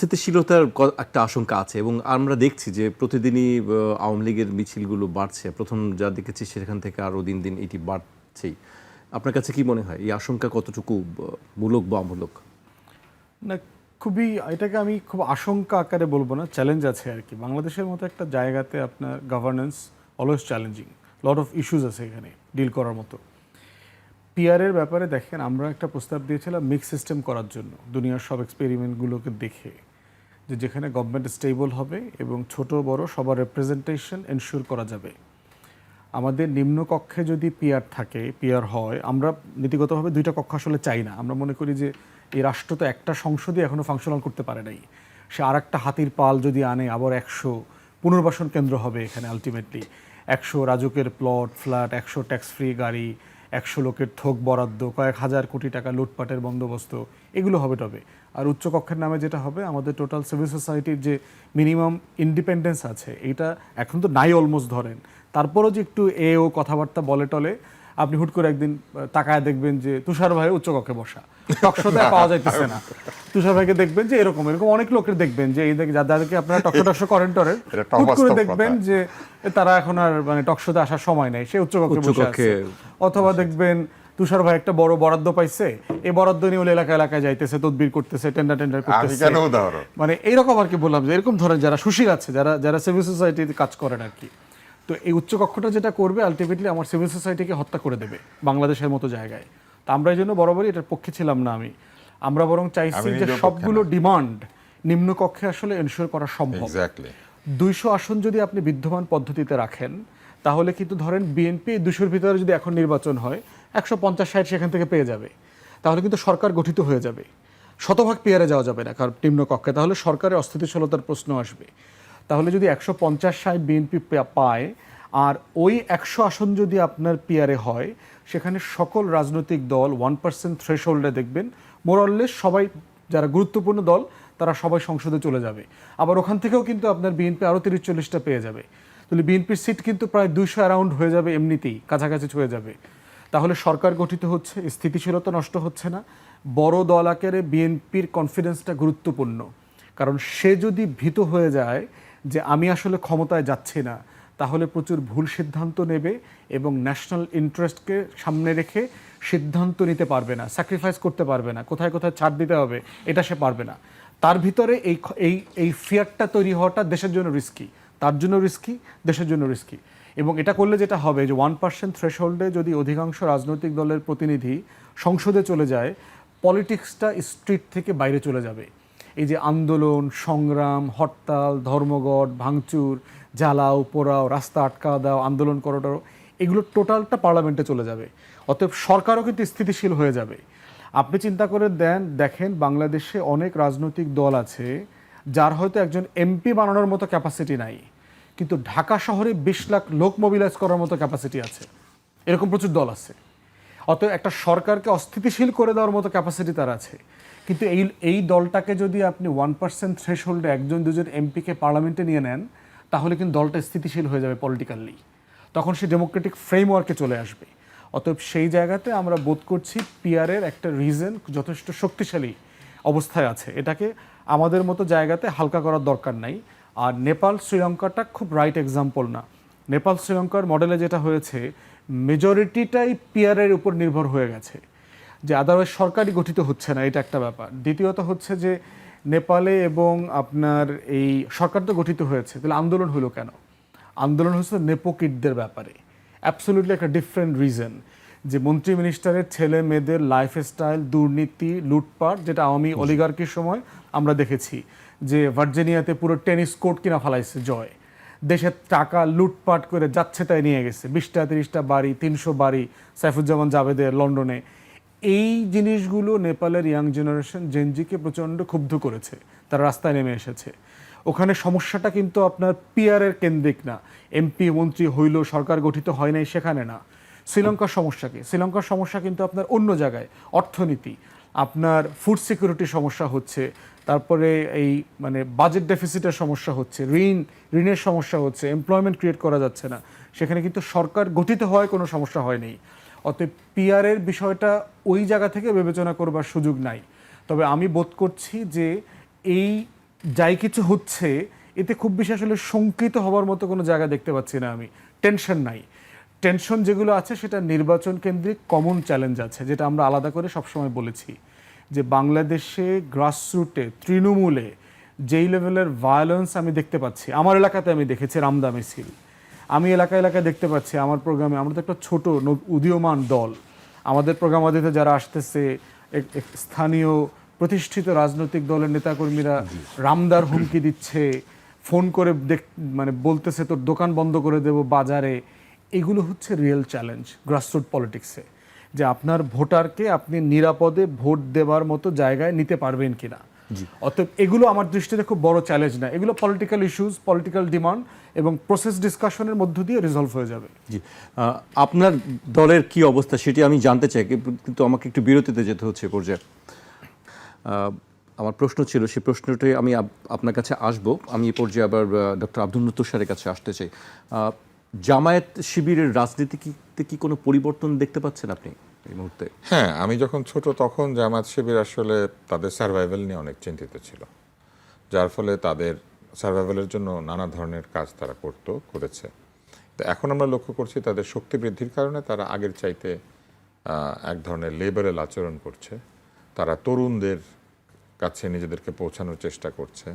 অস্থিতিশীলতার একটা আশঙ্কা আছে এবং আমরা দেখছি যে প্রতিদিনই আওয়ামী লীগের মিছিলগুলো বাড়ছে। প্রথম যা দেখেছি সেখান থেকে আরও দিন দিন এটি বাড়ছেই। আপনার কাছে কি মনে হয়? এই আশঙ্কা কতটুকু মূলক বা অমূলক? না, খুবই, এটাকে আমি খুব আশঙ্কা আকারে বলব না চ্যালেঞ্জ আছে আর কি। বাংলাদেশের মতো একটা জায়গাতে আপনার governance always challenging lot of issues আছে এখানে ডিল করার মতো। পিআরের ব্যাপারে দেখেন, আমরা একটা প্রস্তাব দিয়েছিলাম মিক্স সিস্টেম করার জন্য, দুনিয়ার সব এক্সপেরিমেন্টগুলোকে দেখে। যে যেখানে গভর্নমেন্ট স্টেবল হবে এবং ছোট বড় সবার রিপ্রেজেন্টেশন এনশিওর করা যাবে। আমাদের নিম্ন কক্ষে যদি পিআর থাকে পিআর হয়, আমরা নীতিগতভাবে দুইটা কক্ষ আসলে চাই না। আমরা মনে করি যে এই রাষ্ট্র তো একটা সংসদই এখনও ফাংশনাল করতে পারে নাই। সে আর একটা হাতির পাল যদি আনে, আবার একশো পুনর্বাসন কেন্দ্র হবে এখানে আলটিমেটলি একশো রাজুকের প্লট ফ্ল্যাট একশো ট্যাক্স ফ্রি গাড়ি একশো লোকের থোক বরাদ্দ, কয়েক হাজার কোটি টাকা লুটপাটের বন্দোবস্ত, এগুলো হবে তবে। আর উচ্চকক্ষের নামে যেটা হবে, আমাদের টোটাল সিভিল সোসাইটির যে মিনিমাম ইন্ডিপেন্ডেন্স আছে এটা এখন তো নাই অলমোস্ট ধরেন। তারপরও যে একটু এ ও কথাবার্তা বলে টলে আপনি হুট করে একদিন তাকায় দেখবেন যে তুষার ভাই উচ্চকক্ষে বসা। টকশোতে পাওয়া যাইতেছে না। তুষার ভাইকে দেখবেন যে এরকম এরকম অনেক লোকের দেখবেন যে এই দেখ- যাদেরকে আপনারা টকশো টকশো করেন টরেন হুট করে দেখবেন যে তারা এখন আর মানে টকশোতে আসার সময় নেই সে উচ্চকক্ষে বসে আছে। অথবা দেখবেন তুষার ভাই একটা বড় বরাদ্দ পাইছে এই বরাদ্দ নিয়ে ওই এলাকা এলাকায় যাইতেছে তদবির করতেছে টেন্ডার টেন্ডার করতেছে। মানে এইরকম আর কি বললাম যে এরকম ধরেন যারা সুশীল আছে যারা যারা সিভিল সোসাইটিতে কাজ করেন আর কি। তো এই উচ্চ কক্ষটা যেটা করবে আলটিমেটলি আমার সিভিল সোসাইটিকে হত্যা করে দেবে বাংলাদেশের মতো জায়গায়। তো আমরা এই জন্য বরাবরই এটার পক্ষে ছিলাম না আমি। আমরা বরং চাইছি যে সবগুলো ডিমান্ড নিম্ন কক্ষে আসলে এনশিওর করা সম্ভব। দুইশো আসন যদি আপনি বিদ্যমান পদ্ধতিতে রাখেন তাহলে কিন্তু ধরেন বিএনপি দুশোর ভিতরে যদি এখন নির্বাচন হয় একশো পঞ্চাশ ষাট সেখান থেকে পেয়ে যাবে। তাহলে কিন্তু সরকার গঠিত হয়ে যাবে। শতভাগ পেয়ারে যাওয়া যাবে না কারণ নিম্ন কক্ষে। তাহলে সরকারের অস্থিতিশীলতার প্রশ্ন আসবে। তাহলে যদি একশো পঞ্চাশ ষাট বিএনপি পায়, আর ওই একশো আসন যদি আপনার পিয়ারে হয়, সেখানে সকল রাজনৈতিক দল ওয়ান পার্সেন্ট থ্রেশ হোল্ডে দেখবেন মোরললেস সবাই যারা গুরুত্বপূর্ণ দল, তারা সবাই সংসদে চলে যাবে। আবার ওখান থেকেও কিন্তু আপনার বিএনপি আরও তিরিশ চল্লিশটা পেয়ে যাবে। তাহলে বিএনপির সিট কিন্তু প্রায় দুইশো অ্যারাউন্ড হয়ে যাবে এমনিতেই, কাছাকাছি হয়ে যাবে। তাহলে সরকার গঠিত হচ্ছে, স্থিতিশীলতা নষ্ট হচ্ছে না, বড় দল আকারে বিএনপির কনফিডেন্সটা গুরুত্বপূর্ণ। কারণ সে যদি ভীত হয়ে যায় যে আমি আসলে ক্ষমতায় যাচ্ছি না, তাহলে প্রচুর ভুল সিদ্ধান্ত নেবে এবং ন্যাশনাল ইন্টারেস্টকে সামনে রেখে সিদ্ধান্ত নিতে পারবে না স্যাক্রিফাইস করতে পারবে না, কোথায় কোথায় ছাড় দিতে হবে এটা সে পারবে না। তার ভিতরে এই এই এই ফিয়ারটা তৈরি হওয়াটা দেশের জন্য রিস্কি তার জন্য রিস্কি দেশের জন্য রিস্কি এবং এটা করলে যেটা হবে যে ওয়ান পার্সেন্ট থ্রেশহোল্ডে যদি অধিকাংশ রাজনৈতিক দলের প্রতিনিধি সংসদে চলে যায় পলিটিক্সটা স্ট্রিট থেকে বাইরে চলে যাবে। এই যে আন্দোলন, সংগ্রাম, হরতাল, ধর্মঘট, ভাঙচুর, জ্বালাও, পোড়াও, রাস্তা আটকা দাও, আন্দোলন করাটাও, এগুলো টোটালটা পার্লামেন্টে চলে যাবে। অতএব সরকারও কিন্তু স্থিতিশীল হয়ে যাবে। আপনি চিন্তা করে দেন, দেখেন বাংলাদেশে অনেক রাজনৈতিক দল আছে, যার হয়তো একজন এমপি বানানোর মতো ক্যাপাসিটি নাই, কিন্তু ঢাকা শহরে বিশ লাখ লোক মোবিলাইজ করার মতো ক্যাপাসিটি আছে। এরকম প্রচুর দল আছে। অতএব একটা সরকারকে অস্থিতিশীল করে দেওয়ার মতো ক্যাপাসিটি তার আছে। কিন্তু এই এই দলটাকে যদি আপনি ওয়ান পার্সেন্ট থ্রেশ হোল্ডে একজন, দুজন এমপিকে পার্লামেন্টে নিয়ে নেন, তাহলে কিন্তু দলটা স্থিতিশীল হয়ে যাবে পলিটিক্যালি তখন সে ডেমোক্রেটিক ফ্রেমওয়ার্কে চলে আসবে। অতএব সেই জায়গাতে আমরা বোধ করছি পিয়ারের একটা রিজন যথেষ্ট শক্তিশালী অবস্থায় আছে। এটাকে আমাদের মতো জায়গাতে হালকা করার দরকার নাই। আর নেপাল, শ্রীলঙ্কাটা খুব রাইট এক্সাম্পল না। নেপাল, শ্রীলঙ্কার মডেলে যেটা হয়েছে মেজরিটিটাই পিয়ারের উপর নির্ভর হয়ে গেছে। যে আদারওয়াইজ সরকারই গঠিত হচ্ছে না এটা একটা ব্যাপার। দ্বিতীয়ত হচ্ছে যে নেপালে এবং আপনার এই সরকার তো গঠিত হয়েছে তাহলে আন্দোলন হলো কেন? আন্দোলন হচ্ছে নেপোকিটদের ব্যাপারে। অ্যাবসোলিউটলি একটা ডিফারেন্ট রিজন যে মন্ত্রী মিনিস্টারের ছেলে মেয়েদের লাইফস্টাইল দুর্নীতি লুটপাট যেটা আওয়ামী অলিগার্কির সময় আমরা দেখেছি যে ভার্জিনিয়াতে পুরো টেনিস কোর্ট কিনা ফেলাইছে জয়। দেশের টাকা লুটপাট করে যাচ্ছে তাই নিয়ে গেছে। বিশটা তিরিশটা বাড়ি তিনশো বাড়ি সাইফুজ্জামান জাভেদের লন্ডনে। এই জিনিসগুলো নেপালের ইয়াং জেনারেশন জেনজিকে প্রচণ্ড ক্ষুব্ধ করেছে। তারা রাস্তায় নেমে এসেছে। ওখানে সমস্যাটা কিন্তু আপনার পিয়ারের কেন্দ্রিক না। এমপি মন্ত্রী হইল, সরকার গঠিত হয় নাই সেখানে না। শ্রীলঙ্কার সমস্যা কি? শ্রীলঙ্কার সমস্যা কিন্তু আপনার অন্য জায়গায়, অর্থনীতি। আপনার ফুড সিকিউরিটির সমস্যা হচ্ছে, তারপরে এই মানে বাজেট ডেফিসিটের সমস্যা হচ্ছে, ঋণ, ঋণের সমস্যা হচ্ছে এমপ্লয়মেন্ট ক্রিয়েট করা যাচ্ছে না। সেখানে কিন্তু সরকার গঠিত হওয়ায় কোনো সমস্যা হয়নি। অতএব পিয়ারের বিষয়টা ওই জায়গা থেকে বিবেচনা করবার সুযোগ নাই। তবে আমি বোধ করছি যে এই যাই কিছু হচ্ছে, এতে খুব বেশি আসলে শঙ্কিত হওয়ার মতো কোনো জায়গা দেখতে পাচ্ছি না আমি। টেনশন নাই। টেনশন যেগুলো আছে, সেটা নির্বাচন কেন্দ্রিক কমন চ্যালেঞ্জ আছে, যেটা আমরা আলাদা করে সবসময় বলেছি। যে বাংলাদেশে গ্রাসরুটে, তৃণমূলে যেই লেভেলের ভায়োলেন্স আমি দেখতে পাচ্ছি, আমার এলাকাতে আমি দেখেছি রামদা মিছিল। আমি এলাকা এলাকায় দেখতে পাচ্ছি আমার প্রোগ্রামে আমরা তো একটা ছোট উদীয়মান দল। আমাদের প্রোগ্রামাদিতে যারা আসতেছে স্থানীয় প্রতিষ্ঠিত রাজনৈতিক দলের নেতাকর্মীরা রামদার হুমকি দিচ্ছে ফোন করে দেখ মানে বলতেছে তোর দোকান বন্ধ করে দেব বাজারে। এগুলো হচ্ছে রিয়েল চ্যালেঞ্জ গ্রাসরুট পলিটিক্সে যে আপনার ভোটারকে আপনি নিরাপদে ভোট দেওয়ার মতো জায়গায় নিতে পারবেন কিনা। অতএব এগুলো আমার দৃষ্টিতে খুব বড় চ্যালেঞ্জ না। এগুলো পলিটিক্যাল ইস্যুস পলিটিক্যাল ডিমান্ড এবং প্রসেস ডিসকাশনের মধ্য দিয়ে রিজলভ হয়ে যাবে। জি। আপনার দলের কি অবস্থা সেটি আমি জানতে চাই কিন্তু- আমাকে একটু বিরতিতে যেতে হচ্ছে এ পর্যায়ে। আমার প্রশ্ন ছিল সেই প্রশ্নটি আমি আপ- আপনার কাছে আসব। আমি এ পর্যায়ে আবার ডক্টর আব্দুল তুষারের কাছে আসতে চাই। জামায়াত শিবিরের রাজনীতিতে কি কোনো পরিবর্তন দেখতে পাচ্ছেন আপনি? এই মুহূর্তে? হ্যাঁ আমি যখন ছোট তখন জামাত শিবির আসলে তাদের সার্ভাইভাল নিয়ে অনেক চিন্তিত ছিল। যার ফলে তাদের সার্ভাইভালের জন্য নানা ধরনের কাজ তারা করত, করেছে। তো এখন আমরা লক্ষ্য করছি তাদের শক্তি বৃদ্ধির কারণে তারা আগের চাইতে এক ধরনের লেবারেল আচরণ করছে। তারা তরুণদের কাছে নিজেদেরকে পৌঁছানোর চেষ্টা করছে।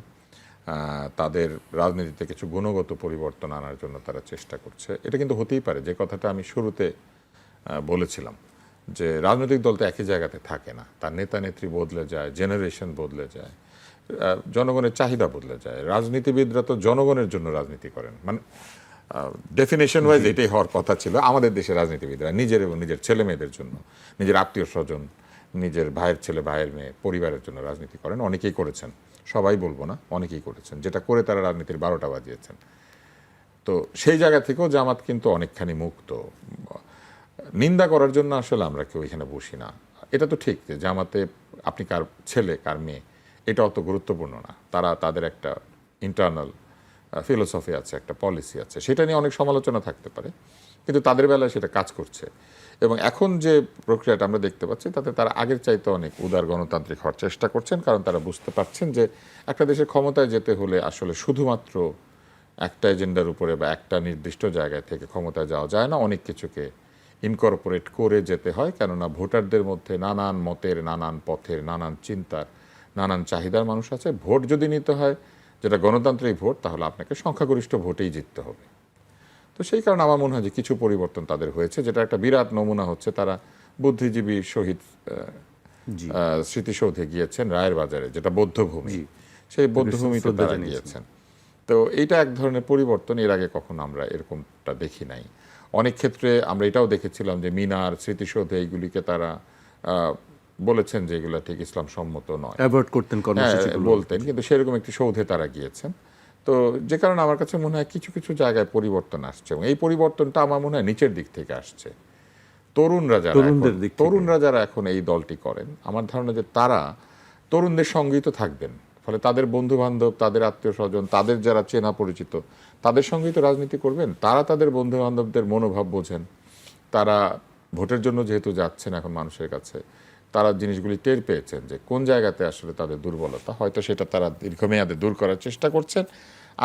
তাদের রাজনীতিতে কিছু গুণগত পরিবর্তন আনার জন্য তারা চেষ্টা করছে। এটা কিন্তু হতেই পারে, যে কথাটা আমি শুরুতে বলেছিলাম। যে রাজনৈতিক দল তো একই জায়গাতে থাকে না। তার নেতা নেত্রী বদলে যায় জেনারেশন বদলে যায় জনগণের চাহিদা বদলে যায়। রাজনীতিবিদরা তো জনগণের জন্য রাজনীতি করেন। মানে ডেফিনেশন ওয়াইজ এটাই হওয়ার কথা ছিল আমাদের দেশের রাজনীতিবিদরা নিজের এবং নিজের ছেলে মেয়েদের জন্য। নিজের আত্মীয় স্বজন নিজের ভাইয়ের ছেলে ভাইয়ের মেয়ে পরিবারের জন্য রাজনীতি করেন। অনেকেই করেছেন। সবাই বলব না অনেকেই করেছেন। যেটা করে তারা রাজনীতির বারোটা বাজিয়েছেন। তো সেই জায়গা থেকেও জামাত কিন্তু অনেকখানি মুক্ত। নিন্দা করার জন্য আসলে আমরা কেউ এখানে বসি না। এটা তো ঠিক যে জামাতে আপনি কার ছেলে, কার মেয়ে, এটা অত গুরুত্বপূর্ণ না। তারা তাদের একটা ইন্টারনাল ফিলোসফি আছে, একটা পলিসি আছে। সেটা নিয়ে অনেক সমালোচনা থাকতে পারে, কিন্তু তাদের বেলায় সেটা কাজ করছে। এবং এখন যে প্রক্রিয়াটা আমরা দেখতে পাচ্ছি, তাতে তারা আগের চাইতে অনেক উদার গণতান্ত্রিক হওয়ার চেষ্টা করছেন, কারণ তারা বুঝতে পারছেন যে একটা দেশের ক্ষমতায় যেতে হলে আসলে শুধুমাত্র একটা এজেন্ডার উপরে বা একটা নির্দিষ্ট জায়গায় থেকে ক্ষমতায় যাওয়া যায় না, অনেক কিছুকে ইনকর্পোরেট করে যেতে হয় কেননা ভোটারদের মধ্যে নানান মতের নানান পথের নানান চিন্তার নানান চাহিদার মানুষ আছে। ভোট যদি নিতে হয় যেটা গণতান্ত্রিক ভোট তাহলে আপনাকে সংখ্যাগরিষ্ঠ ভোটেই জিততে হবে। তো সেই কারণে আমার মনে হয় যে কিছু পরিবর্তন তাদের হয়েছে যেটা একটা বিরাট নমুনা হচ্ছে। তারা বুদ্ধিজীবী শহীদ স্মৃতিসৌধে গিয়েছেন রায়ের বাজারে যেটা বৌদ্ধভূমি। সেই বৌদ্ধভূমিতে তারা গিয়েছেন। তো এইটা এক ধরনের পরিবর্তন এর আগে কখনো আমরা এরকমটা দেখি নাই। অনেক ক্ষেত্রে আমরা এটাও দেখেছিলাম যে মিনার স্মৃতিসৌধে এইগুলিকে তারা বলেছেন যে এগুলো ঠিক ইসলাম সম্মত নয়। অ্যাভয়েড করতেন হ্যাঁ, বলতেন কিন্তু সেরকম একটি সৌধে তারা গিয়েছেন। তো যে কারণে আমার কাছে মনে হয় কিছু কিছু জায়গায় পরিবর্তন আসছে এবং এই পরিবর্তনটা আমার মনে হয় নিচের দিক থেকে আসছে। তরুণরা যারা। তরুণরা যারা এখন এই দলটি করেন আমার ধারণা যে তারা তরুণদের সঙ্গেই তো থাকবেন। ফলে তাদের বন্ধু বান্ধব তাদের আত্মীয় স্বজন তাদের যারা চেনা পরিচিত তাদের সঙ্গেই তো রাজনীতি করবেন। তারা তাদের বন্ধু বান্ধবদের মনোভাব বোঝেন। তারা ভোটের জন্য যেহেতু যাচ্ছেন এখন মানুষের কাছে, তারা জিনিসগুলি টের পেয়েছেন যে কোন জায়গাতে আসলে তাদের দুর্বলতা, হয়তো সেটা তারা দীর্ঘমেয়াদে দূর করার চেষ্টা করছেন।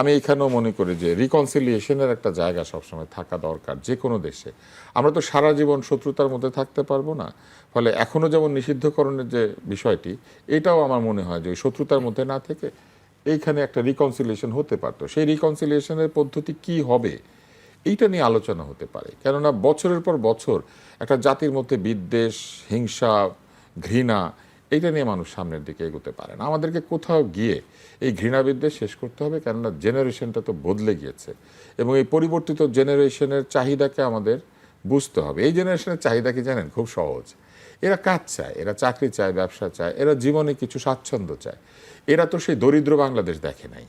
আমি এখানেও মনে করি যে রিকনসিলিয়েশনের একটা জায়গা সবসময় থাকা দরকার যে কোনো দেশে। আমরা তো সারা জীবন শত্রুতার মধ্যে থাকতে পারব না। ফলে এখনও যেমন নিষিদ্ধকরণের যে বিষয়টি, এটাও আমার মনে হয় যে ওই শত্রুতার মধ্যে না থেকে এইখানে একটা রিকনসিলিয়েশন হতে পারতো। সেই রিকনসিলিয়েশনের পদ্ধতি কি হবে? এইটা নিয়ে আলোচনা হতে পারে। কেননা বছরের পর বছর একটা জাতির মধ্যে বিদ্বেষ, হিংসা, ঘৃণা, এইটা নিয়ে মানুষ সামনের দিকে এগোতে পারে না। আমাদেরকে কোথাও গিয়ে এই ঘৃণা বিদ্বেষ শেষ করতে হবে, কেননা জেনারেশনটা তো বদলে গিয়েছে। এবং এই পরিবর্তিত জেনারেশনের চাহিদাকে আমাদের বুঝতে হবে। এই জেনারেশনের চাহিদা কি জানেন? খুব সহজ। এরা কাজ চায় এরা চাকরি চায় ব্যবসা চায় এরা জীবনে কিছু স্বাচ্ছন্দ্য চায়। এরা তো সেই দরিদ্র বাংলাদেশ দেখে নাই।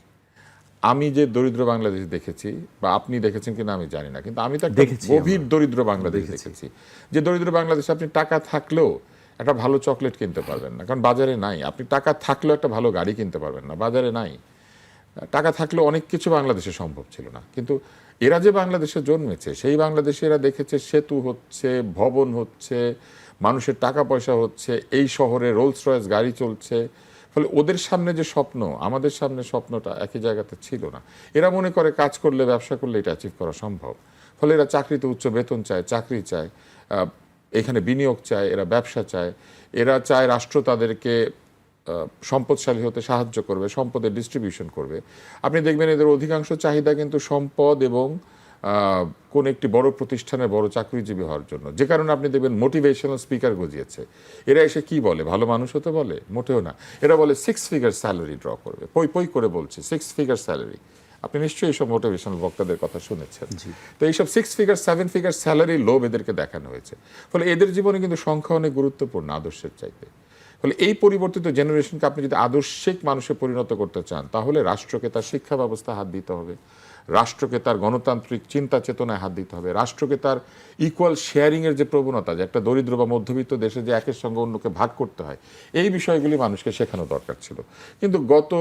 আমি যে দরিদ্র বাংলাদেশ দেখেছি বা আপনি দেখেছেন কিনা আমি জানি না কিন্তু আমি তো দেখেছি গভীর দরিদ্র বাংলাদেশ দেখেছি। যে দরিদ্র বাংলাদেশে আপনি টাকা থাকলেও একটা ভালো চকলেট কিনতে পারবেন না কারণ বাজারে নাই। আপনি টাকা থাকলেও একটা ভালো গাড়ি কিনতে পারবেন না বাজারে নাই। টাকা থাকলেও অনেক কিছু বাংলাদেশে সম্ভব ছিল না। কিন্তু এরা যে বাংলাদেশে জন্মেছে সেই বাংলাদেশে এরা দেখেছে সেতু হচ্ছে ভবন হচ্ছে মানুষের টাকা পয়সা হচ্ছে, এই শহরে রোলস রয়েস গাড়ি চলছে। ফলে ওদের সামনে যে স্বপ্ন, আমাদের সামনে স্বপ্নটা একই জায়গাতে ছিল না। এরা মনে করে কাজ করলে, ব্যবসা করলে এটা অ্যাচিভ করা সম্ভব। ফলে এরা চাকরিতে উচ্চ বেতন চায়, চাকরি চায় এখানে বিনিয়োগ চায়, এরা ব্যবসা চায়। এরা চায় রাষ্ট্র তাদেরকে সম্পদশালী হতে সাহায্য করবে, সম্পদের ডিস্ট্রিবিউশন করবে। আপনি দেখবেন এদের অধিকাংশ চাহিদা কিন্তু সম্পদ এবং কোন একটি বড় প্রতিষ্ঠানে বড় চাকরিজীবী হওয়ার জন্য। যে কারণে আপনি দেখবেন মোটিভেশনাল স্পিকার গজিয়েছে। এরা এসে কি বলে? ভালো মানুষ হতে বলে মোটেও না। এরা বলে সিক্স ফিগার স্যালারি ড্র করবে। পই পই করে বলছে সিক্স ফিগার স্যালারি আপনি নিশ্চয়ই এইসব মোটিভেশনাল বক্তাদের কথা শুনেছেন। তো এইসব six figure seven figure salary লোভ এদেরকে দেখানো হয়েছে। ফলে এদের জীবনে কিন্তু সংখ্যা অনেক গুরুত্বপূর্ণ আদর্শের চাইতে। ফলে এই পরিবর্তিত জেনারেশনকে আপনি যদি আদর্শিক মানুষে পরিণত করতে চান তাহলে রাষ্ট্রকে তার শিক্ষা ব্যবস্থা হাত দিতে হবে। রাষ্ট্রকে তার গণতান্ত্রিক চিন্তা চেতনায় হাত দিতে হবে। রাষ্ট্রকে তার ইকুয়াল শেয়ারিংয়ের যে প্রবণতা যে একটা দরিদ্র বা মধ্যবিত্ত দেশে যে একের সঙ্গে অন্যকে ভাগ করতে হয় এই বিষয়গুলি মানুষকে শেখানো দরকার ছিল। কিন্তু গত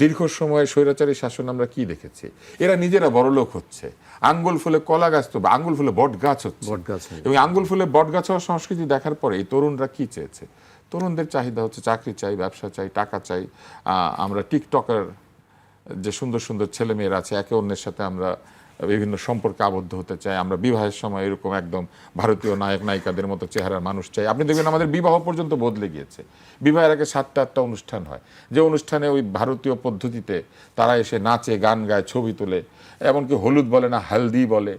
দীর্ঘ সময় স্বৈরাচারী শাসন আমরা কি দেখেছি? এরা নিজেরা বড় লোক হচ্ছে। আঙ্গুল ফুলে কলা গাছ তো বা আঙ্গুল ফুলে বট গাছ হচ্ছে। বটগাছ এবং আঙ্গুল ফুলে বট গাছ হওয়ার সংস্কৃতি দেখার পরে এই তরুণরা কি চেয়েছে? তরুণদের চাহিদা হচ্ছে চাকরি চাই ব্যবসা চাই টাকা চাই। আমরা টিকটকার যে সুন্দর সুন্দর ছেলে মেয়েরা আছে, একে অন্যের সাথে আমরা বিভিন্ন সম্পর্কে আবদ্ধ হতে চাই, আমরা বিবাহের সময় এরকম একদম ভারতীয় নায়ক, নায়িকাদের মতো চেহারার মানুষ চাই। আপনি দেখবেন আমাদের বিবাহ পর্যন্ত বদলে গিয়েছে। বিবাহের আগে সাতটা আটটা অনুষ্ঠান হয়। যে অনুষ্ঠানে ওই ভারতীয় পদ্ধতিতে তারা এসে নাচে, গান গায়, ছবি তোলে, এমনকি হলুদ বলে না, হালদি বলে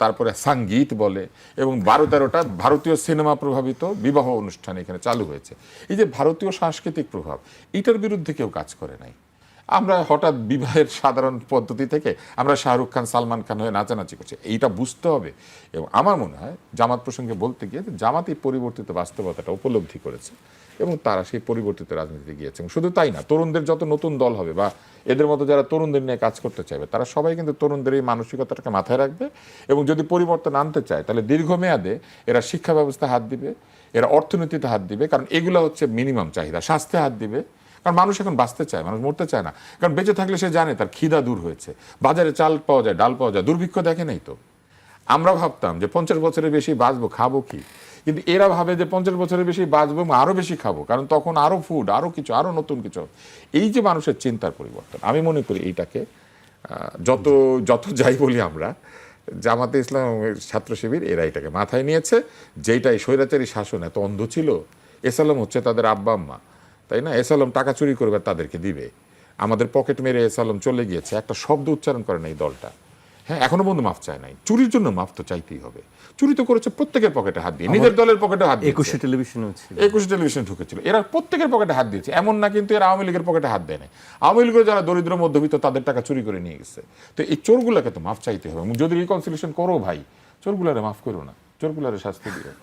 তারপরে সংগীত বলে, এবং বারো তেরোটা ভারতীয় সিনেমা প্রভাবিত বিবাহ অনুষ্ঠান এখানে চালু হয়েছে। এই যে ভারতীয় সাংস্কৃতিক প্রভাব, এটার বিরুদ্ধে কেউ কাজ করে নাই। আমরা হঠাৎ বিবাহের সাধারণ পদ্ধতি থেকে আমরা শাহরুখ খান, সালমান খান হয়ে নাচানাচি করছি। এইটা বুঝতে হবে। এবং আমার মনে হয় জামাত প্রসঙ্গে বলতে গিয়ে যে জামাত এই পরিবর্তিত বাস্তবতাটা উপলব্ধি করেছে এবং তারা সেই পরিবর্তিত রাজনীতিতে গিয়েছে। শুধু তাই না, তরুণদের যত নতুন দল হবে বা এদের মতো যারা তরুণদের নিয়ে কাজ করতে চাইবে, তারা সবাই কিন্তু তরুণদের এই মানসিকতাটাকে মাথায় রাখবে এবং যদি পরিবর্তন আনতে চায়, তাহলে দীর্ঘমেয়াদে এরা শিক্ষা ব্যবস্থা হাত দিবে, এরা অর্থনীতিতে হাত দিবে, কারণ এগুলো হচ্ছে মিনিমাম চাহিদা, স্বাস্থ্যে হাত দিবে কারণ মানুষ এখন বাঁচতে চায়, মানুষ মরতে চায় না। কারণ বেঁচে থাকলে সে জানে তার খিদা দূর হয়েছে। বাজারে চাল পাওয়া যায়, ডাল পাওয়া যায়, দুর্ভিক্ষ দেখে নেই তো। আমরা ভাবতাম যে পঞ্চাশ বছরের বেশি বাঁচবো, খাব কি? কিন্তু এরা ভাবে যে পঞ্চাশ বছরের বেশি বাঁচবো এবং আরও বেশি খাব, কারণ তখন আরও ফুড আরও কিছু, আরও নতুন কিছু। এই যে মানুষের চিন্তার পরিবর্তন, আমি মনে করি এইটাকে যত যত যাই বলি আমরা, জামাতে ইসলাম ছাত্র শিবির এরা এটাকে মাথায় নিয়েছে। যেইটা এই স্বৈরাচারী শাসন এত অন্ধ ছিল, এসালাম হচ্ছে তাদের আব্বা, আম্মা। তাই না? এসালাম টাকা চুরি করবে তাদেরকে দিবে। আমাদের পকেট মেরে এসালাম চলে গিয়েছে। একটা শব্দ উচ্চারণ করে না এই দলটা। হ্যাঁ এখনও পর্যন্ত মাফ চায় নাই। চুরির জন্য মাফ তো চাইতেই হবে। চুরি তো করেছে প্রত্যেকের পকেটে হাত দিয়ে। নিজের দলের পকেটে হাত দিয়েছে। একুশে টেলিভিশন একুশে টেলিভিশন ঢুকেছিল। এরা প্রত্যেকের পকেটে হাত দিয়েছে। এমন না কিন্তু এরা আওয়ামী লীগের পকেটে হাত দেয় না আওয়ামী লীগের যারা দরিদ্র মধ্যবিত্ত তাদের টাকা চুরি করে নিয়ে গেছে। তো এই চোরগুলোকে তো মাফ চাইতে হবে। যদি রিকনসিলেশন করো ভাই চোরগুলারে মাফ করো না। চোরগুলারে শাস্তি দিও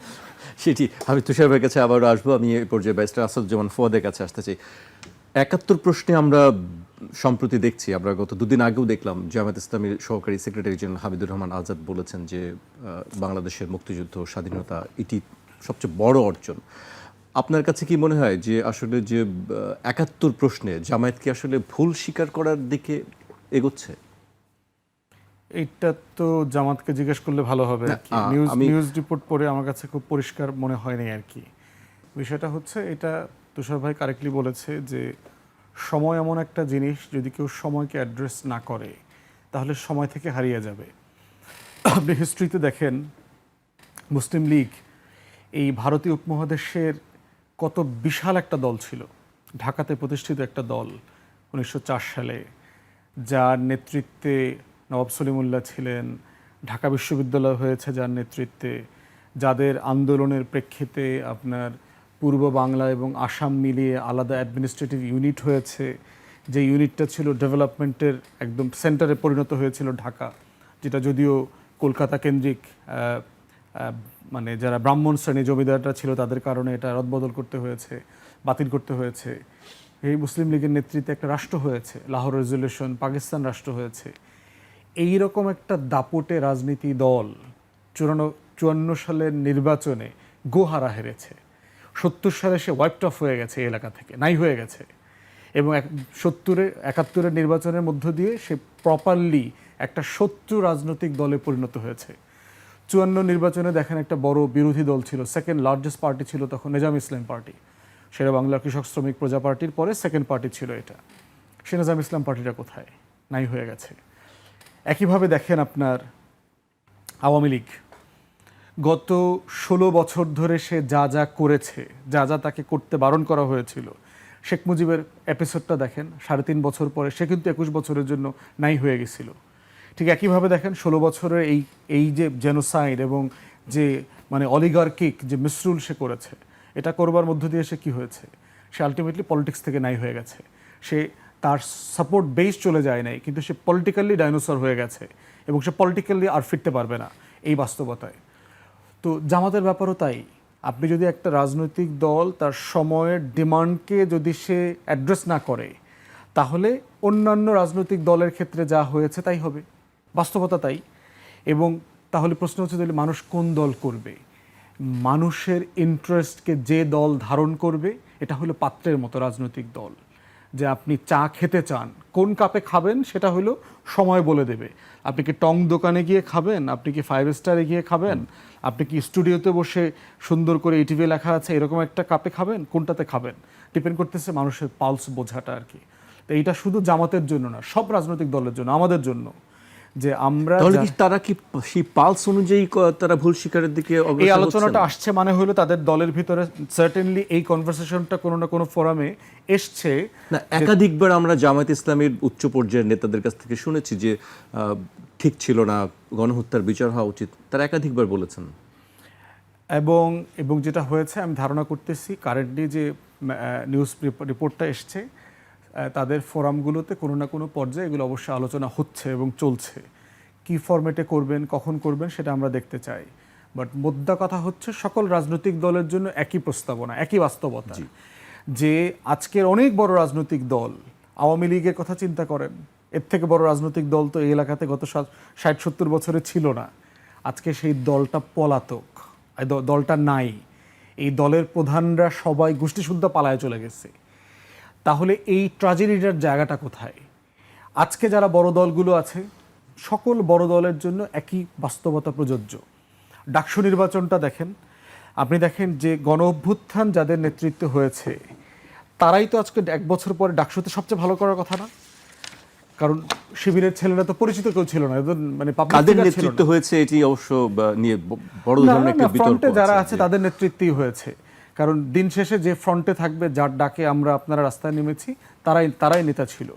সেটি আমি তুষার ভাইয়ের কাছে আবার আসব। আমি এই পর্যায়ে ব্যারিস্টার আসাদুজ্জামান ফোয়াদের কাছে আসতে চাই একাত্তর প্রশ্নে আমরা সম্প্রতি দেখছি, আমরা গত দুদিন আগেও দেখলাম, জামায়াত ইসলামীর সহকারী সেক্রেটারি জেনারেল হামিদুর রহমান আজাদ বলেছেন যে বাংলাদেশের মুক্তিযুদ্ধ, স্বাধীনতা এটি সবচেয়ে বড় অর্জন। আপনার কাছে কি মনে হয় যে আসলে যে একাত্তর প্রশ্নে জামায়াত কি আসলে ভুল স্বীকার করার দিকে এগোচ্ছে? এইটা তো জামাতকে জিজ্ঞেস করলে ভালো হবে আর কি। নিউজ নিউজ রিপোর্ট পড়ে আমার কাছে খুব পরিষ্কার মনে হয়নি আর কি। বিষয়টা হচ্ছে এটা তুষার ভাই কারেক্টলি বলেছে যে সময় এমন একটা জিনিস যদি কেউ সময়কে অ্যাড্রেস না করে তাহলে সময় থেকে হারিয়ে যাবে। আপনি হিস্ট্রিতে দেখেন মুসলিম লীগ এই ভারতীয় উপমহাদেশের কত বিশাল একটা দল ছিল। ঢাকাতে প্রতিষ্ঠিত একটা দল উনিশশো চার সালে যার নেতৃত্বে নবাব সলিমুল্লাহ ছিলেন, ঢাকা বিশ্ববিদ্যালয় হয়েছে যার নেতৃত্বে, যাদের আন্দোলনের প্রেক্ষিতে আপনার পূর্ব বাংলা এবং আসাম মিলিয়ে আলাদা অ্যাডমিনিস্ট্রেটিভ ইউনিট হয়েছে। যে ইউনিটটা ছিল ডেভেলপমেন্টের একদম সেন্টারে পরিণত হয়েছিল ঢাকা, যেটা যদিও কলকাতা কেন্দ্রিক মানে যারা ব্রাহ্মণ শ্রেণি জমিদাররা ছিল তাদের কারণে এটা রদবদল করতে হয়েছে, বাতিল করতে হয়েছে। এই মুসলিম লীগের নেতৃত্বে একটা রাষ্ট্র হয়েছে, লাহোর রেজলিউশন পাকিস্তান রাষ্ট্র হয়েছে। এই রকম একটা দাপটে রাজনীতি দল চুরান্ন চুয়ান্ন সালের নির্বাচনে গোহারা হেরেছে। সত্তর সালে সে ওয়াইপড অফ হয়ে গেছে এলাকা থেকে, নাই হয়ে গেছে। এবং এক সত্তরের একাত্তরের নির্বাচনের মধ্য দিয়ে সে প্রপারলি একটা শত্রু রাজনৈতিক দলে পরিণত হয়েছে। চুয়ান্ন নির্বাচনে দেখেন একটা বড় বিরোধী দল ছিল সেকেন্ড লার্জেস্ট পার্টি ছিল তখন নিজাম ইসলাম পার্টি। সেরা বাংলা কৃষক শ্রমিক প্রজা পার্টির পরে সেকেন্ড পার্টি ছিল এটা। সেনাজাম ইসলাম পার্টিটা কোথায়? নাই হয়ে গেছে। একইভাবে দেখেন আপনার আওয়ামী লীগ। গত ষোলো বছর ধরে সে যা যা করেছে, যা যা তাকে করতে বারণ করা হয়েছিল, শেখ মুজিবের এপিসোডটা দেখেন, সাড়ে তিন বছর পরে সে কিন্তু একুশ বছরের জন্য নাই হয়ে গেছিল। ঠিক একইভাবে দেখেন ষোলো বছরের এই এই যে জেনোসাইড এবং যে মানে অলিগার্কিক যে মিসরুল সে করেছে, এটা করবার মধ্য দিয়ে সে কী হয়েছে? সে আলটিমেটলি পলিটিক্স থেকে নাই হয়ে গেছে। সে তার সাপোর্ট বেস চলে যায় নাই, কিন্তু সে পলিটিক্যালি ডাইনোসর হয়ে গেছে এবং সে পলিটিক্যালি আর ফিরতে পারবে না এই বাস্তবতায়। তো জামাতের ব্যাপারও তাই। আপনি যদি একটা রাজনৈতিক দল তার সময়ের ডিমান্ডকে যদি সে অ্যাড্রেস না করে, তাহলে অন্যান্য রাজনৈতিক দলের ক্ষেত্রে যা হয়েছে তাই হবে। বাস্তবতা তাই। এবং তাহলে প্রশ্ন হচ্ছে তাহলে মানুষ কোন দল করবে? মানুষের ইন্টারেস্টকে যে দল ধারণ করবে, এটা হলো পাত্রের মতো রাজনৈতিক দল। যে আপনি চা খেতে চান, কোন কাপে খাবেন সেটা হলো সময় বলে দেবে। আপনি কি টং দোকানে গিয়ে খাবেন? আপনি কি ফাইভ স্টারে গিয়ে খাবেন? আপনি কি স্টুডিওতে বসে সুন্দর করে ইটিভি লেখা আছে, এরকম একটা কাপে খাবেন? কোনটাতে খাবেন? ডিপেন্ড করতেছে মানুষের পালস বোঝাটা আর কি। তো এইটা শুধু জামাতের জন্য না, সব রাজনৈতিক দলের জন্য, আমাদের জন্য। যে আমরা তাহলে কি তারা কি সেই পালস অনুযায়ী তারা ভুল শিকারের দিকে এই আলোচনাটা আসছে মানে হলো তাদের দলের ভিতরে সার্টেনলি এই কনভারসেশনটা কোনো না কোনো ফোরামে এসছে। না একাধিকবার আমরা জামায়াত ইসলামের উচ্চ পর্যায়ের নেতাদের কাছ থেকে শুনেছি যে ঠিক ছিল না গণহত্যার বিচার হওয়া উচিত। তারা একাধিকবার বলেছেন। এবং এবং যেটা হয়েছে আমি ধারণা করতেছি কারেন্টলি যে নিউজ রিপোর্টটা এসছে তাদের ফোরামগুলোতে কোনো না কোনো পর্যায়ে এগুলো অবশ্যই আলোচনা হচ্ছে এবং চলছে। কি ফরম্যাটে করবেন কখন করবেন সেটা আমরা দেখতে চাই। বাট মোদ্দা কথা হচ্ছে সকল রাজনৈতিক দলের জন্য একই প্রস্তাবনা একই বাস্তবতা। যে আজকের অনেক বড় রাজনৈতিক দল আওয়ামী লীগের কথা চিন্তা করেন। এর থেকে বড় রাজনৈতিক দল তো এই এলাকাতে গত ষাট সত্তর বছরে ছিল না। আজকে সেই দলটা পলাতক দলটা নাই। এই দলের প্রধানরা সবাই গোষ্ঠীশুদ্ধ পালায় চলে গেছে। তাহলে এই ট্রাজেডিটার জায়গাটা কোথায়? আজকে যারা বড় দলগুলো আছে সকল বড় দলের জন্য একই বাস্তবতা প্রযোজ্য। ডাকসু নির্বাচনটা দেখেন। আপনি দেখেন যে গণ অভ্যুত্থান যাদের নেতৃত্বে হয়েছে তারাই তো আজকে এক বছর পরে ডাকসুতে সবচেয়ে ভালো করার কথা না? কারণ শিবিরের ছেলেরা তো পরিচিত কেউ ছিল না মানে না। নেতৃত্ব হয়েছে এটি অবশ্য নিয়ে বড় ধরনের একটা বিতর্ক যারা আছে তাদের নেতৃত্বেই হয়েছে। কারণ দিন শেষে যে ফ্রন্টে থাকবে, যার ডাকে আমরা আপনারা রাস্তায় নেমেছি, তারাই তারাই নেতা ছিল।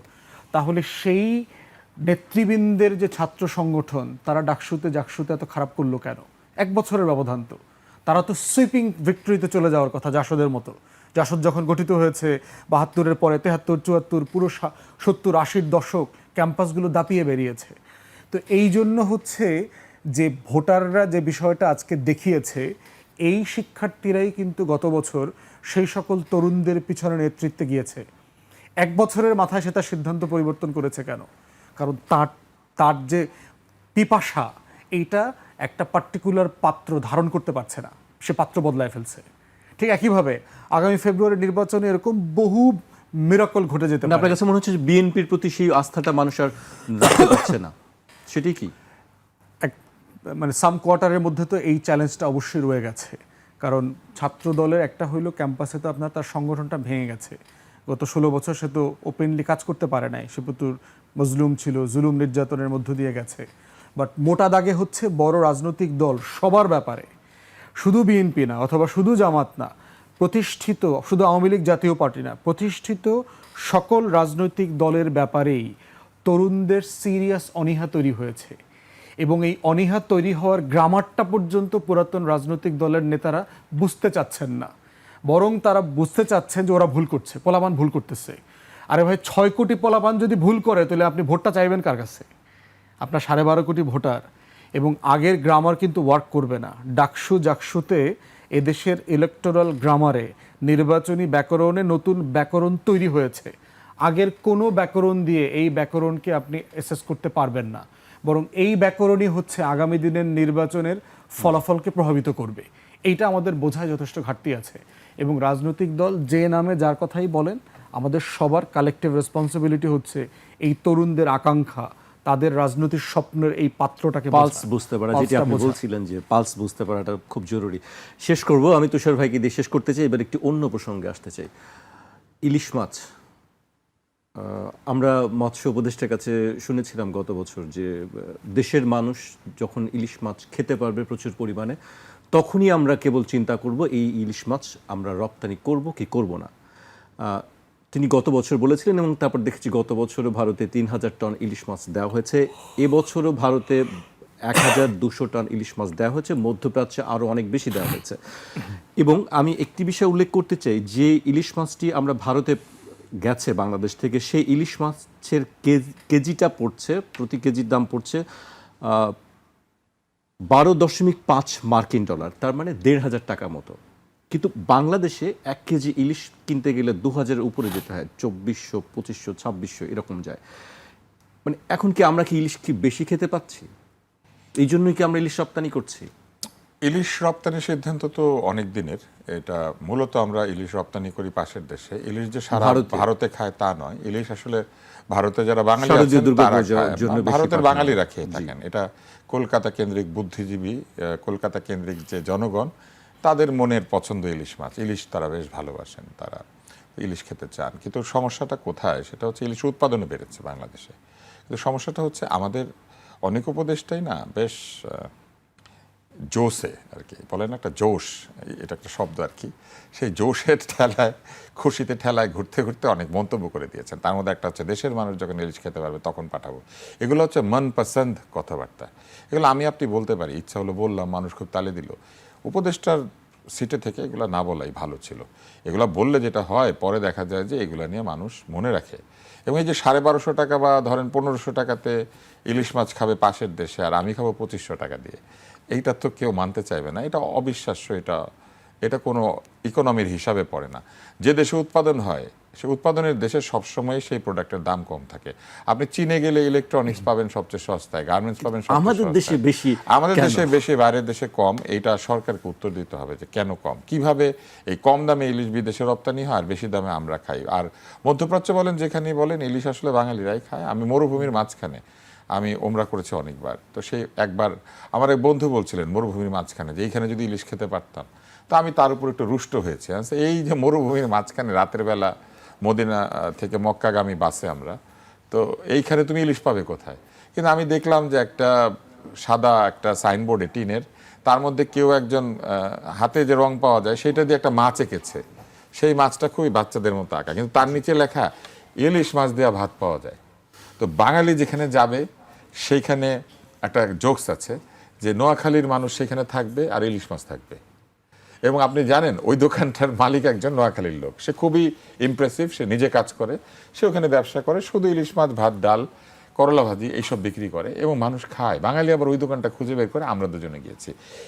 তাহলে সেই নেতৃবৃন্দের যে ছাত্র সংগঠন, তারা ডাকসুতে, জাকসুতে এত খারাপ করল কেন? এক বছরের ব্যবধান তো। তারা তো সুইপিং ভিক্টরিতে চলে যাওয়ার কথা, জাসদের মতো। জাসদ যখন গঠিত হয়েছে, বাহাত্তরের পরে তেহাত্তর, চুয়াত্তর, পুরো সত্তর, আশির দশক ক্যাম্পাসগুলো দাপিয়ে বেরিয়েছে। তো এই জন্য হচ্ছে যে ভোটাররা যে বিষয়টা আজকে দেখিয়েছে এই শিক্ষার্থীরাই কিন্তু গত বছর সেই সকল তরুণদের পিছনে নেতৃত্বে গিয়েছে। এক বছরের মাথায় সে তার সিদ্ধান্ত পরিবর্তন করেছে কেন? কারণ তার তার যে পিপাসা এইটা একটা পার্টিকুলার পাত্র ধারণ করতে পারছে না। সে পাত্র বদলায় ফেলছে। ঠিক একইভাবে আগামী ফেব্রুয়ারি নির্বাচনে এরকম বহু মিরাকল ঘটে যেতে মানে পারে। আপনার কাছে মনে হচ্ছে বিএনপির প্রতি সেই আস্থাটা মানুষ আর রাখতে পারছে না? সেটি কি? মানে সাম কোয়ার্টারের মধ্যে তো এই চ্যালেঞ্জটা অবশ্যই রয়ে গেছে। কারণ ছাত্র দলের একটা হইল ক্যাম্পাসে তো আপনার তার সংগঠনটা ভেঙে গেছে। গত ষোলো বছর সে তো ওপেনলি কাজ করতে পারে নাই। সে প্রচুর মজলুম ছিল, জুলুম নির্যাতনের মধ্য দিয়ে গেছে। বাট মোটা দাগে হচ্ছে বড় রাজনৈতিক দল সবার ব্যাপারে। শুধু বিএনপি না, অথবা শুধু জামাত না, প্রতিষ্ঠিত, শুধু আওয়ামী লীগ জাতীয় পার্টি না, প্রতিষ্ঠিত সকল রাজনৈতিক দলের ব্যাপারেই তরুণদের সিরিয়াস অনীহা তৈরি হয়েছে। এবং এই অনীহা তৈরি হওয়ার গ্রামারটা পর্যন্ত পুরাতন রাজনৈতিক দলের নেতারা বুঝতে চাচ্ছেন না। বরং তারা বুঝতে চাচ্ছেন যে ওরা ভুল করছে, পোলাপান ভুল করতেছে। আরে ভাই, ছয় কোটি পোলাপান যদি ভুল করে, তাহলে আপনি ভোটটা চাইবেন কার কাছে? আপনার সাড়ে বারো কোটি ভোটার। এবং আগের গ্রামার কিন্তু ওয়ার্ক করবে না। ডাকসু জাকসুতে এদেশের ইলেকটোরাল গ্রামারে নির্বাচনী ব্যাকরণে নতুন ব্যাকরণ তৈরি হয়েছে। আগের কোনো ব্যাকরণ দিয়ে এই ব্যাকরণকে আপনি অ্যাসেস করতে পারবেন না। বরং এই ব্যাকরণই হচ্ছে আগামী দিনের নির্বাচনের ফলাফলকে প্রভাবিত করবে। এইটা আমাদের বোঝায় যথেষ্ট ঘাটতি আছে। এবং রাজনৈতিক দল যে নামে যার কথাই বলেন আমাদের সবার কালেকটিভ রেসপন্সিবিলিটি হচ্ছে এই তরুণদের আকাঙ্ক্ষা তাদের রাজনৈতিক স্বপ্নের এই পাত্রটাকে পালস বুঝতে পারা যেটি আপনি বলছিলেন যে পালস বুঝতে পারাটা খুব জরুরি। শেষ করব আমি তুষার ভাইকে দিয়ে শেষ করতে চাই এবার একটি অন্য প্রসঙ্গে আসতে চাই। ইলিশ মাছ আমরা মৎস্য উপদেষ্টার কাছে শুনেছিলাম গত বছর যে দেশের মানুষ যখন ইলিশ মাছ খেতে পারবে প্রচুর পরিমাণে, তখনই আমরা কেবল চিন্তা করব, এই ইলিশ মাছ আমরা রপ্তানি করব কি করব না। তিনি গত বছর বলেছিলেন এবং তারপর দেখেছি গত বছরও ভারতে তিন হাজার টন ইলিশ মাছ দেওয়া হয়েছে। এবছরও ভারতে এক হাজার দুশো টন ইলিশ মাছ দেওয়া হয়েছে, মধ্যপ্রাচ্যে আরও অনেক বেশি দেওয়া হয়েছে। এবং আমি একটি বিষয় উল্লেখ করতে চাই, যে ইলিশ মাছটি আমরা ভারতে গেছে বাংলাদেশ থেকে, সেই ইলিশ মাছের কেজি- কেজিটা পড়ছে, প্রতি কেজির দাম পড়ছে বারো দশমিক পাঁচ মার্কিন ডলার, তার মানে দেড় হাজার টাকা মতো। কিন্তু বাংলাদেশে এক কেজি ইলিশ কিনতে গেলে দু হাজারের উপরে যেতে হয়, চব্বিশশো, পঁচিশশো, ছাব্বিশশো, এরকম যায়। মানে এখন কি আমরা কি ইলিশ কি বেশি খেতে পাচ্ছি? এই জন্যই কি আমরা ইলিশ রপ্তানি করছি? ইলিশ রপ্তানির সিদ্ধান্ত তো অনেক দিনের। এটা মূলত আমরা ইলিশ রপ্তানি করি পাশের দেশে। ইলিশ যে সারা ভারতে। খায় তা নয়। ইলিশ আসলে ভারতে যারা বাঙালি ভারতের বাঙালিরা খেয়ে থাকেন। এটা কলকাতা কেন্দ্রিক বুদ্ধিজীবী কলকাতা কেন্দ্রিক যে জনগণ তাদের মনের পছন্দ ইলিশ মাছ। ইলিশ তারা বেশ ভালোবাসেন তারা ইলিশ খেতে চান। কিন্তু সমস্যাটা কোথায়? সেটা হচ্ছে ইলিশ উৎপাদনে বেড়েছে বাংলাদেশে। কিন্তু সমস্যাটা হচ্ছে আমাদের অনেক উপদেশটাই না বেশ জোশে আর কি, বলেন একটা জোশ এটা একটা শব্দ আর কি, সেই জোশের ঠেলায়, খুশিতে ঠেলায় ঘুরতে ঘুরতে অনেক মন্তব্য করে দিয়েছেন। তার মধ্যে একটা হচ্ছে, দেশের মানুষ যখন ইলিশ খেতে পারবে, তখন পাঠাবো। এগুলো হচ্ছে মন পছন্দ কথাবার্তা। এগুলো আমি আপনি বলতে পারি, ইচ্ছা হলো বললাম, মানুষ খুব তালে দিল। উপদেষ্টার সিটে থেকে এগুলো না বলাই ভালো ছিল। এগুলো বললে যেটা হয়, পরে দেখা যায় যে এগুলো নিয়ে মানুষ মনে রাখে। এবং এই যে সাড়ে বারোশো টাকা বা ধরেন পনেরোশো টাকাতে ইলিশ মাছ খাবে পাশের দেশে, আর আমি খাব পঁচিশশো টাকা দিয়ে। এইটা তো কেউ মানতে চাইবে না। এটা অবিশ্বাস্য এটা এটা কোনো ইকোনমির হিসাবে পড়ে না। যে দেশে উৎপাদন হয় সে উৎপাদনের দেশে সবসময় সেই প্রোডাক্টের দাম কম থাকে। আপনি চীনে গেলে ইলেকট্রনিক্স পাবেন সবচেয়ে সস্তায় গার্মেন্টস পাবেন আমাদের দেশে বেশি আমাদের দেশে বেশি বাইরের দেশে কম এইটা সরকারকে উত্তর দিতে হবে যে কেন কম। কীভাবে এই কম দামে ইলিশ বিদেশে রপ্তানি হয় আর বেশি দামে আমরা খাই? আর মধ্যপ্রাচ্য বলেন যেখানেই বলেন ইলিশ আসলে বাঙালিরাই খায় আমি মরুভূমির মাঝখানে। আমি ওমরা করেছি অনেকবার। তো সেই একবার আমার এক বন্ধু বলছিলেন মরুভূমির মাঝখানে যে, এইখানে যদি ইলিশ খেতে পারতাম। তো আমি তার উপর একটু রুষ্ট হয়েছি। এই যে মরুভূমির মাঝখানে রাতের বেলা মদিনা থেকে মক্কাগামী বাসে আমরা, তো এইখানে তুমি ইলিশ পাবে কোথায়? কিন্তু আমি দেখলাম যে একটা সাদা একটা সাইনবোর্ডে টিনের, তার মধ্যে কেউ একজন হাতে যে রং পাওয়া যায় সেটা দিয়ে একটা মাছ এঁকেছে। সেই মাছটা খুবই বাচ্চাদের মতো আঁকা। কিন্তু তার নিচে লেখা, ইলিশ মাছ দেওয়া ভাত পাওয়া যায়। তো বাঙালি যেখানে যাবে সেইখানে একটা জোকস আছে যে নোয়াখালীর মানুষ সেখানে থাকবে আর ইলিশ মাছ থাকবে। এবং আপনি জানেন, ওই দোকানটার মালিক একজন নোয়াখালীর লোক। সে খুবই ইমপ্রেসিভ সে নিজে কাজ করে, সে ওখানে ব্যবসা করে, শুধু ইলিশ মাছ, ভাত, ডাল, করলা ভাজি, এইসব বিক্রি করে এবং মানুষ খায়। বাঙালি আবার ওই দোকানটা খুঁজে বের করে, আমরা দুজনে গিয়েছি।